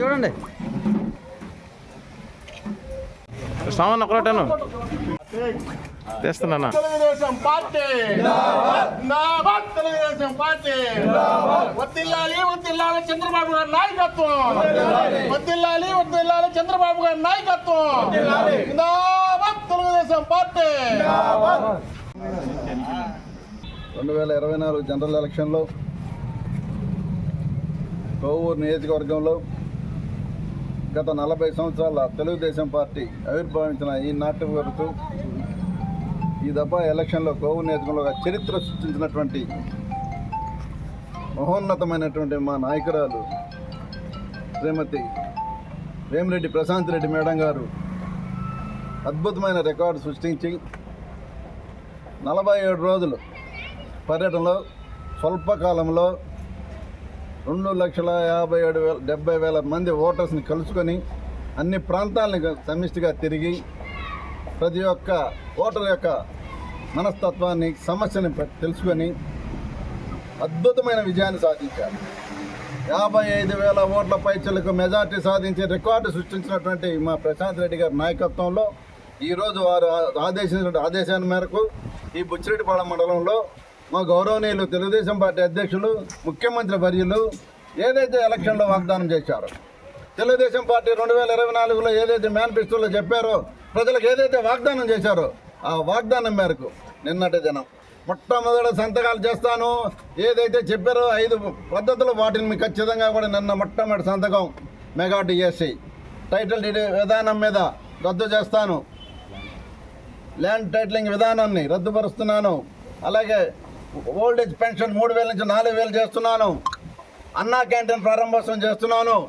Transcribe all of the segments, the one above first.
చూడండి. సామాన్ ఒకటను తెలుగుదేశం పార్టీ. జిందాబాద్ తెలుగుదేశం పార్టీ. వద్దిల్లాలి వద్దిల్లాలి చంద్రబాబు గారి నాయకత్వం. వద్దిల్లాలి వద్దిల్లాలి చంద్రబాబు గారి నాయకత్వం. జిందాబాద్ తెలుగుదేశం పార్టీ. రెండు వేల ఇరవై నాలుగు జనరల్ ఎలక్షన్లో కోవూరు నియోజకవర్గంలో గత నలభై సంవత్సరాల తెలుగుదేశం పార్టీ ఆవిర్భవించిన ఈ నాటి వరకు ఈ దఫా ఎలక్షన్లో కోవూరు నియోజకవర్గంలో ఒక చరిత్ర సృష్టించినటువంటి మహోన్నతమైనటువంటి మా నాయకురాలు శ్రీమతి వేమిరెడ్డి ప్రశాంత్ రెడ్డి మేడం గారు అద్భుతమైన రికార్డు సృష్టించి నలభై ఏడు రోజులు పర్యటనలో స్వల్పకాలంలో రెండు లక్షల యాభై ఏడు వేల డెబ్బై వేల మంది ఓటర్స్ని కలుసుకొని అన్ని ప్రాంతాలని సమిష్టిగా తిరిగి ప్రతి ఒక్క ఓటర్ యొక్క మనస్తత్వాన్ని సమస్యని తెలుసుకొని అద్భుతమైన విజయాన్ని సాధించారు. యాభై ఐదు వేల ఓట్ల పైచలకు మెజార్టీ సాధించి రికార్డు సృష్టించినటువంటి మా ప్రశాంత్ రెడ్డి గారి నాయకత్వంలో ఈరోజు వారు ఆదేశించిన ఆదేశాన్ని మేరకు ఈ బుచ్చిరెడ్డిపాళెం మండలంలో మా గౌరవనీయులు తెలుగుదేశం పార్టీ అధ్యక్షులు ముఖ్యమంత్రి వర్యులు ఏదైతే ఎలక్షన్లో వాగ్దానం చేశారో తెలుగుదేశం పార్టీ రెండు వేల ఇరవై నాలుగులో ఏదైతే మేనిఫెస్టోలో చెప్పారో ప్రజలకు ఏదైతే వాగ్దానం చేశారో ఆ వాగ్దానం మేరకు నిన్నటి దినం మొట్టమొదటి సంతకాలు చేస్తాను. ఏదైతే చెప్పారో ఐదు పద్ధతులు వాటిని మీకు ఖచ్చితంగా కూడా నిన్న మొట్టమొదటి సంతకం మెగా డిఎస్సి టైటిల్ డీడీ విధానం మీద రద్దు చేస్తాను. ల్యాండ్ టైటిలింగ్ విధానాన్ని రద్దుపరుస్తున్నాను. అలాగే ఓల్డ్ ఏజ్ పెన్షన్ మూడు వేల నుంచి నాలుగు వేలు చేస్తున్నాను. అన్నా క్యాంటీన్ ప్రారంభోత్సవం చేస్తున్నాను.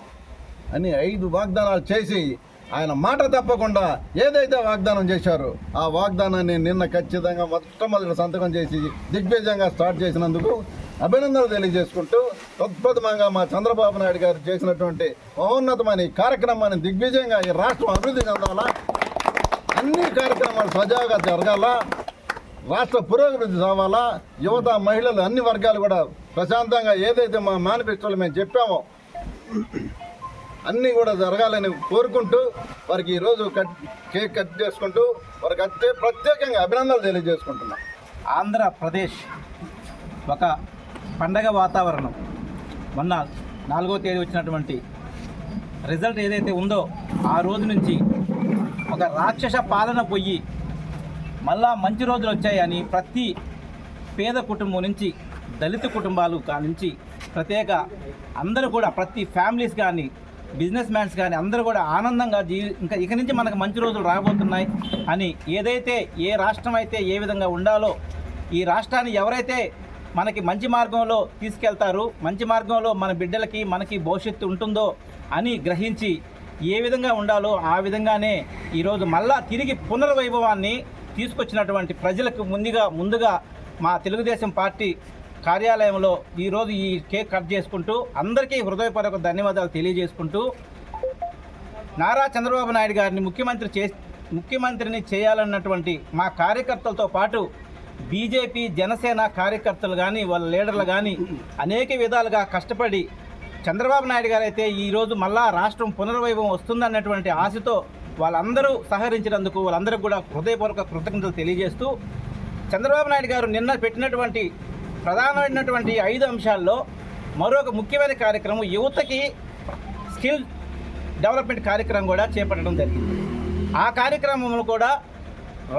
అని ఐదు వాగ్దానాలు చేసి ఆయన మాట తప్పకుండా ఏదైతే వాగ్దానం చేశారో ఆ వాగ్దానాన్ని నిన్న ఖచ్చితంగా మొట్టమొదటి సంతకం చేసి దిగ్విజయంగా స్టార్ట్ చేసినందుకు అభినందనలు తెలియజేసుకుంటూ అద్భుతంగా మా చంద్రబాబు నాయుడు గారు చేసినటువంటి మహోన్నతమైన ఈ కార్యక్రమాన్ని దిగ్విజయంగా ఈ రాష్ట్రం అభివృద్ధి చెందాలా? అన్ని కార్యక్రమాలు సజావుగా జరగాల? రాష్ట్ర పురోగతి కావాలా యువత మహిళలు అన్ని వర్గాలు కూడా ప్రశాంతంగా ఏదైతే మా మేనిఫెస్టోలో మేము చెప్పామో అన్నీ కూడా జరగాలని కోరుకుంటూ వారికి ఈరోజు కట్ కేక్ కట్ చేసుకుంటూ వారికి అత్తే ప్రత్యేకంగా అభినందనలు తెలియజేసుకుంటున్నాం. ఆంధ్రప్రదేశ్ ఒక పండగ వాతావరణం. మొన్న నాలుగో తేదీ వచ్చినటువంటి రిజల్ట్ ఏదైతే ఉందో ఆ రోజు నుంచి ఒక రాక్షస పాలన పోయి మళ్ళా మంచి రోజులు వచ్చాయని ప్రతి పేద కుటుంబం నుంచి దళిత కుటుంబాలు కా నుంచి ప్రత్యేక అందరూ కూడా ప్రతి ఫ్యామిలీస్ కానీ బిజినెస్ మ్యాన్స్ కానీ అందరూ కూడా ఆనందంగా జీవి ఇంకా ఇక నుంచి మనకు మంచి రోజులు రాబోతున్నాయి అని ఏదైతే ఏ రాష్ట్రం అయితే ఏ విధంగా ఉండాలో ఈ రాష్ట్రాన్ని ఎవరైతే మనకి మంచి మార్గంలో తీసుకెళ్తారు మంచి మార్గంలో మన బిడ్డలకి మనకి భవిష్యత్తు ఉంటుందో అని గ్రహించి ఏ విధంగా ఉండాలో ఆ విధంగానే ఈరోజు మళ్ళా తిరిగి పునర్వైభవాన్ని తీసుకొచ్చినటువంటి ప్రజలకు ముందుగా ముందుగా మా తెలుగుదేశం పార్టీ కార్యాలయంలో ఈరోజు ఈ కేక్ కట్ చేసుకుంటూ అందరికీ హృదయపూర్వక ధన్యవాదాలు తెలియజేసుకుంటూ నారా చంద్రబాబు నాయుడు గారిని ముఖ్యమంత్రి చే ముఖ్యమంత్రిని చేయాలన్నటువంటి మా కార్యకర్తలతో పాటు బీజేపీ జనసేన కార్యకర్తలు కానీ వాళ్ళ లీడర్లు కానీ అనేక విధాలుగా కష్టపడి చంద్రబాబు నాయుడు గారు అయితే ఈరోజు మళ్ళా రాష్ట్రం పునర్వైభవం వస్తుందన్నటువంటి ఆశతో వాళ్ళందరూ సహకరించినందుకు వాళ్ళందరికీ కూడా హృదయపూర్వక కృతజ్ఞతలు తెలియజేస్తూ చంద్రబాబు నాయుడు గారు నిన్న పెట్టినటువంటి ప్రధానమైనటువంటి ఐదు అంశాల్లో మరొక ముఖ్యమైన కార్యక్రమం యువతకి స్కిల్ డెవలప్మెంట్ కార్యక్రమం కూడా చేపట్టడం జరిగింది. ఆ కార్యక్రమంలో కూడా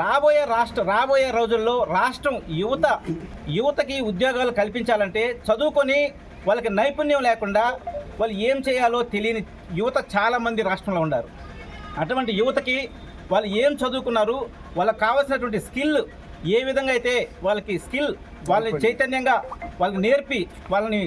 రాబోయే రాష్ట్ర రాబోయే రోజుల్లో రాష్ట్రం యువత యువతకి ఉద్యోగాలు కల్పించాలంటే చదువుకొని వాళ్ళకి నైపుణ్యం లేకుండా వాళ్ళు ఏం చేయాలో తెలియని యువత చాలామంది రాష్ట్రంలో ఉన్నారు. అటువంటి యువతకి వాళ్ళు ఏం చదువుకున్నారు వాళ్ళకి కావాల్సినటువంటి స్కిల్ ఏ విధంగా అయితే వాళ్ళకి స్కిల్ వాళ్ళని చైతన్యంగా వాళ్ళకి నేర్పి వాళ్ళని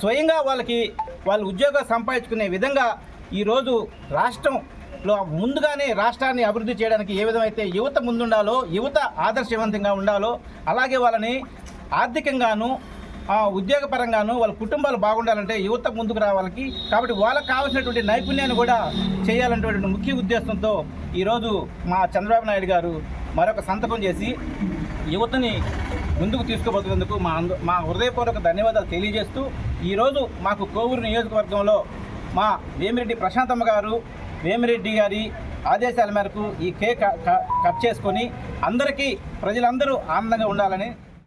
స్వయంగా వాళ్ళకి వాళ్ళు ఉద్యోగాలు సంపాదించుకునే విధంగా ఈరోజు రాష్ట్రంలో ముందుగానే రాష్ట్రాన్ని అభివృద్ధి చేయడానికి ఏ విధమైతే యువత ముందుండాలో యువత ఆదర్శవంతంగా ఉండాలో అలాగే వాళ్ళని ఆర్థికంగాను ఆ, ఉద్యోగపరంగాను వాళ్ళ కుటుంబాలు బాగుండాలంటే యువత ముందుకు రావాలకి కాబట్టి వాళ్ళకి కావాల్సినటువంటి నైపుణ్యాన్ని కూడా చేయాలనేటువంటి ముఖ్య ఉద్దేశంతో ఈరోజు మా చంద్రబాబు నాయుడు గారు మరొక సంతకం చేసి యువతని ముందుకు తీసుకుపోతున్నందుకు మా అందు మా హృదయపూర్వక ధన్యవాదాలు తెలియజేస్తూ ఈరోజు మాకు కోవూరు నియోజకవర్గంలో మా వేమిరెడ్డి ప్రశాంతమ్మ గారు వేమిరెడ్డి గారి ఆదేశాల మేరకు ఈ కేక్ క- కట్ చేసుకొని అందరికీ ప్రజలందరూ ఆనందంగా ఉండాలని